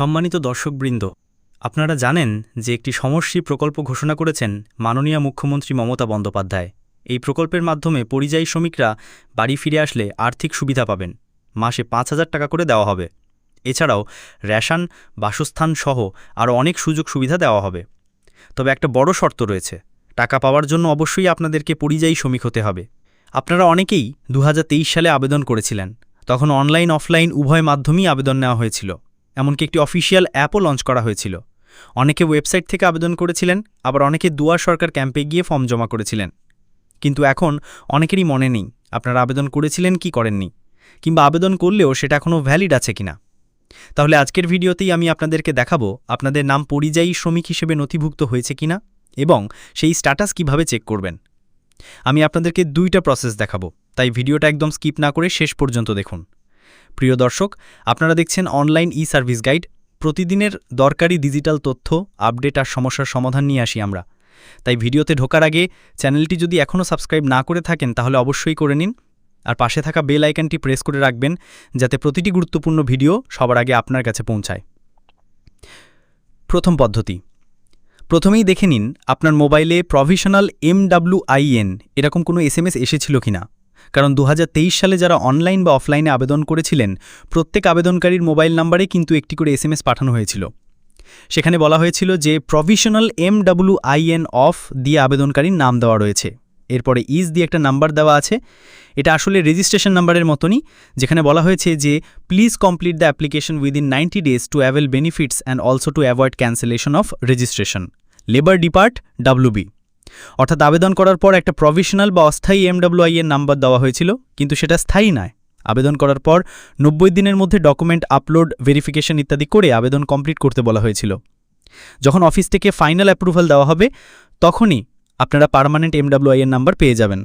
সম্মানিত দর্শকবৃন্দ, আপনারা জানেন যে একটি সমষ্টি প্রকল্প ঘোষণা করেছেন মাননীয় মুখ্যমন্ত্রী মমতা বন্দ্যোপাধ্যায়। এই প্রকল্পের মাধ্যমে পরিযায়ী শ্রমিকরা বাড়ি ফিরে আসলে আর্থিক সুবিধা পাবেন। মাসে পাঁচ হাজার টাকা করে দেওয়া হবে। এছাড়াও রেশন, বাসস্থান সহ আরও অনেক সুযোগ সুবিধা দেওয়া হবে। তবে একটা বড় শর্ত রয়েছে। টাকা পাওয়ার জন্য অবশ্যই আপনাদেরকে পরিযায়ী শ্রমিক হতে হবে। আপনারা অনেকেই দু হাজার তেইশ সালে আবেদন করেছিলেন। তখন অনলাইন, অফলাইন উভয় মাধ্যমেই আবেদন নেওয়া হয়েছিল। এমনকি একটি অফিসিয়াল অ্যাপও লঞ্চ করা হয়েছিল। অনেকে ওয়েবসাইট থেকে আবেদন করেছিলেন, আবার অনেকে দুয়ার সরকার ক্যাম্পে গিয়ে ফর্ম জমা করেছিলেন। কিন্তু এখন অনেকেরই মনে নেই, আপনারা আবেদন করেছিলেন কি করেননি, কিংবা আবেদন করলেও সেটা এখনও ভ্যালিড আছে কিনা। তাহলে আজকের ভিডিওতেই আমি আপনাদেরকে দেখাবো, আপনাদের নাম পরিযায়ী শ্রমিক হিসেবে নথিভুক্ত হয়েছে কিনা এবং সেই স্ট্যাটাস কীভাবে চেক করবেন। আমি আপনাদেরকে দুইটা প্রসেস দেখাবো, তাই ভিডিওটা একদম স্কিপ না করে শেষ পর্যন্ত দেখুন। প্রিয় দর্শক, আপনারা দেখছেন অনলাইন ই সার্ভিস গাইড প্রতিদিনের দরকারি ডিজিটাল তথ্য আপডেট আর সমস্যার সমাধান নিয়ে আসি আমরা। তাই ভিডিওতে ঢোকার আগে চ্যানেলটি যদি এখনও সাবস্ক্রাইব না করে থাকেন, তাহলে অবশ্যই করে নিন। আর পাশে থাকা বেল আইকনটি প্রেস করে রাখবেন, যাতে প্রতিটি গুরুত্বপূর্ণ ভিডিও সবার আগে আপনার কাছে পৌঁছায়। প্রথম পদ্ধতি। প্রথমেই দেখে নিন, আপনার মোবাইলে প্রভিশনাল এমডাব্লিউআইএন এরকম কোনো এসএমএস এসেছিল কিনা। কারণ দু হাজার তেইশ সালে যারা অনলাইন বা অফলাইনে আবেদন করেছিলেন, প্রত্যেক আবেদনকারীর মোবাইল নাম্বারে কিন্তু একটি করে এসএমএস পাঠানো হয়েছিল। সেখানে বলা হয়েছিল যে, প্রভিশনাল এমডাব্লিউআইএন অফ দিয়ে আবেদনকারীর নাম দেওয়া রয়েছে। এরপরে ইজ দিয়ে একটা নাম্বার দেওয়া আছে। এটা আসলে রেজিস্ট্রেশন নাম্বারের মতনই, যেখানে বলা হয়েছে যে, please complete the application within ninety days to avail benefits and also to avoid cancellation of registration. Labour depart WB অর্থাৎ আবেদন করার পর একটা প্রভিশনাল বা অস্থায়ী এমডাব্লিউআই এর নাম্বার দেওয়া হয়েছিল, কিন্তু সেটা স্থায়ী নয়। আবেদন করার পর নব্বই দিনের মধ্যে ডকুমেন্ট আপলোড ভেরিফিকেশন ইত্যাদি করে আবেদন কমপ্লিট করতে বলা হয়েছিল। যখন অফিস থেকে ফাইনাল অ্যাপ্রুভাল দেওয়া হবে, তখনই আপনারা পার্মানেন্ট এমডাব্লিউআই এর নাম্বার পেয়ে যাবেন।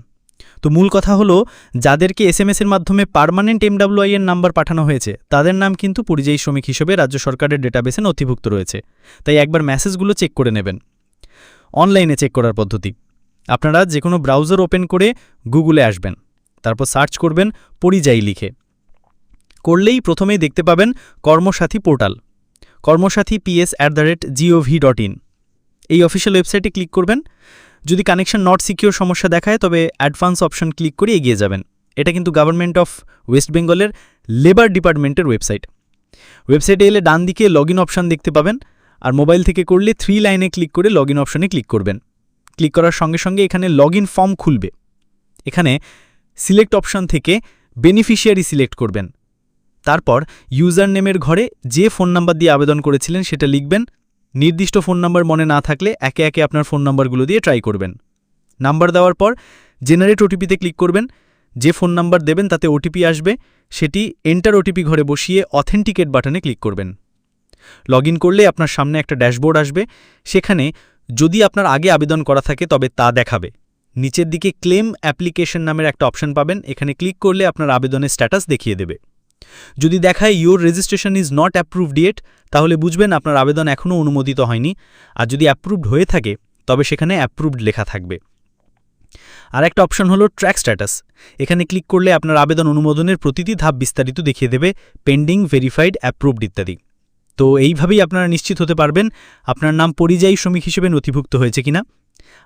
তো মূল কথা হলো, যাদেরকে এস এম এর মাধ্যমে পার্মানেন্ট এমডাব্লিউআই এর নাম্বার পাঠানো হয়েছে, তাদের নাম কিন্তু পরিযায়ী শ্রমিক হিসেবে রাজ্য সরকারের ডেটাবেসে নথিভুক্ত রয়েছে। তাই একবার মেসেজগুলো চেক করে নেবেন। অনলাইনে চেক করার পদ্ধতি। আপনারা যে কোনো ব্রাউজার ওপেন করে গুগলে আসবেন, তারপর সার্চ করবেন পরিযায়ী লিখে। করলেই প্রথমেই দেখতে পাবেন Karmasathi portal, Karmasathi PS at the rate gov dot in এই অফিসিয়াল ওয়েবসাইটে ক্লিক করবেন। যদি কানেকশন নট সিকিউর সমস্যা দেখায়, তবে অ্যাডভান্স অপশন ক্লিক করে এগিয়ে যাবেন। এটা কিন্তু গভর্নমেন্ট অফ ওয়েস্ট বেঙ্গলের লেবার ডিপার্টমেন্টের ওয়েবসাইট। ওয়েবসাইটে এলে ডান দিকে লগ ইন অপশান দেখতে পাবেন। আর মোবাইল থেকে করলে থ্রি লাইনে ক্লিক করে লগ ইন অপশনে ক্লিক করবেন। ক্লিক করার সঙ্গে সঙ্গে এখানে লগ ইন ফর্ম খুলবে। এখানে সিলেক্ট অপশন থেকে বেনিফিশিয়ারি সিলেক্ট করবেন। তারপর ইউজার নেমের ঘরে যে ফোন নাম্বার দিয়ে আবেদন করেছিলেন সেটা লিখবেন। নির্দিষ্ট ফোন নাম্বার মনে না থাকলে একে একে আপনার ফোন নাম্বারগুলো দিয়ে ট্রাই করবেন। নাম্বার দেওয়ার পর জেনারেট ওটিপিতে ক্লিক করবেন। যে ফোন নাম্বার দেবেন তাতে ওটিপি আসবে। সেটি এন্টার ওটিপি ঘরে বসিয়ে অথেন্টিকেট বাটনে ক্লিক করবেন। লগ ইন করলে আপনার সামনে একটা ড্যাশবোর্ড আসবে। সেখানে যদি আপনার আগে আবেদন করা থাকে, তবে তা দেখাবে। নিচের দিকে ক্লেম অ্যাপ্লিকেশন নামের একটা অপশন পাবেন। এখানে ক্লিক করলে আপনার আবেদনের স্ট্যাটাস দেখিয়ে দেবে। যদি দেখায় your registration is not approved yet তাহলে বুঝবেন আপনার আবেদন এখনও অনুমোদিত হয়নি। আর যদি অ্যাপ্রুভড হয়ে থাকে, তবে সেখানে অ্যাপ্রুভড লেখা থাকবে। আর একটা অপশন হলো ট্র্যাক স্ট্যাটাস। এখানে ক্লিক করলে আপনার আবেদন অনুমোদনের প্রতিটি ধাপ বিস্তারিত দেখিয়ে দেবে, পেন্ডিং, ভেরিফাইড অ্যাপ্রুভড ইত্যাদি। তো এইভাবেই আপনারা নিশ্চিত হতে পারবেন আপনার নাম পরিযায়ী শ্রমিক হিসেবে নথিভুক্ত হয়েছে কিনা।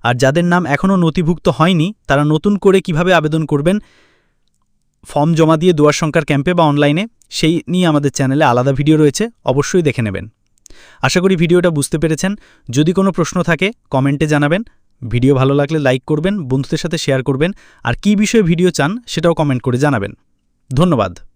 আর যাদের নাম এখনও নথিভুক্ত হয়নি, তারা নতুন করে কীভাবে আবেদন করবেন, ফর্ম জমা দিয়ে দুয়ার সংখ্যার ক্যাম্পে বা অনলাইনে, সেই নিয়ে আমাদের চ্যানেলে আলাদা ভিডিও রয়েছে, অবশ্যই দেখে নেবেন। আশা করি ভিডিওটা বুঝতে পেরেছেন। যদি কোনো প্রশ্ন থাকে, কমেন্টে জানাবেন। ভিডিও ভালো লাগলে লাইক করবেন, বন্ধুদের সাথে শেয়ার করবেন, আর কী বিষয়ে ভিডিও চান সেটাও কমেন্ট করে জানাবেন। ধন্যবাদ।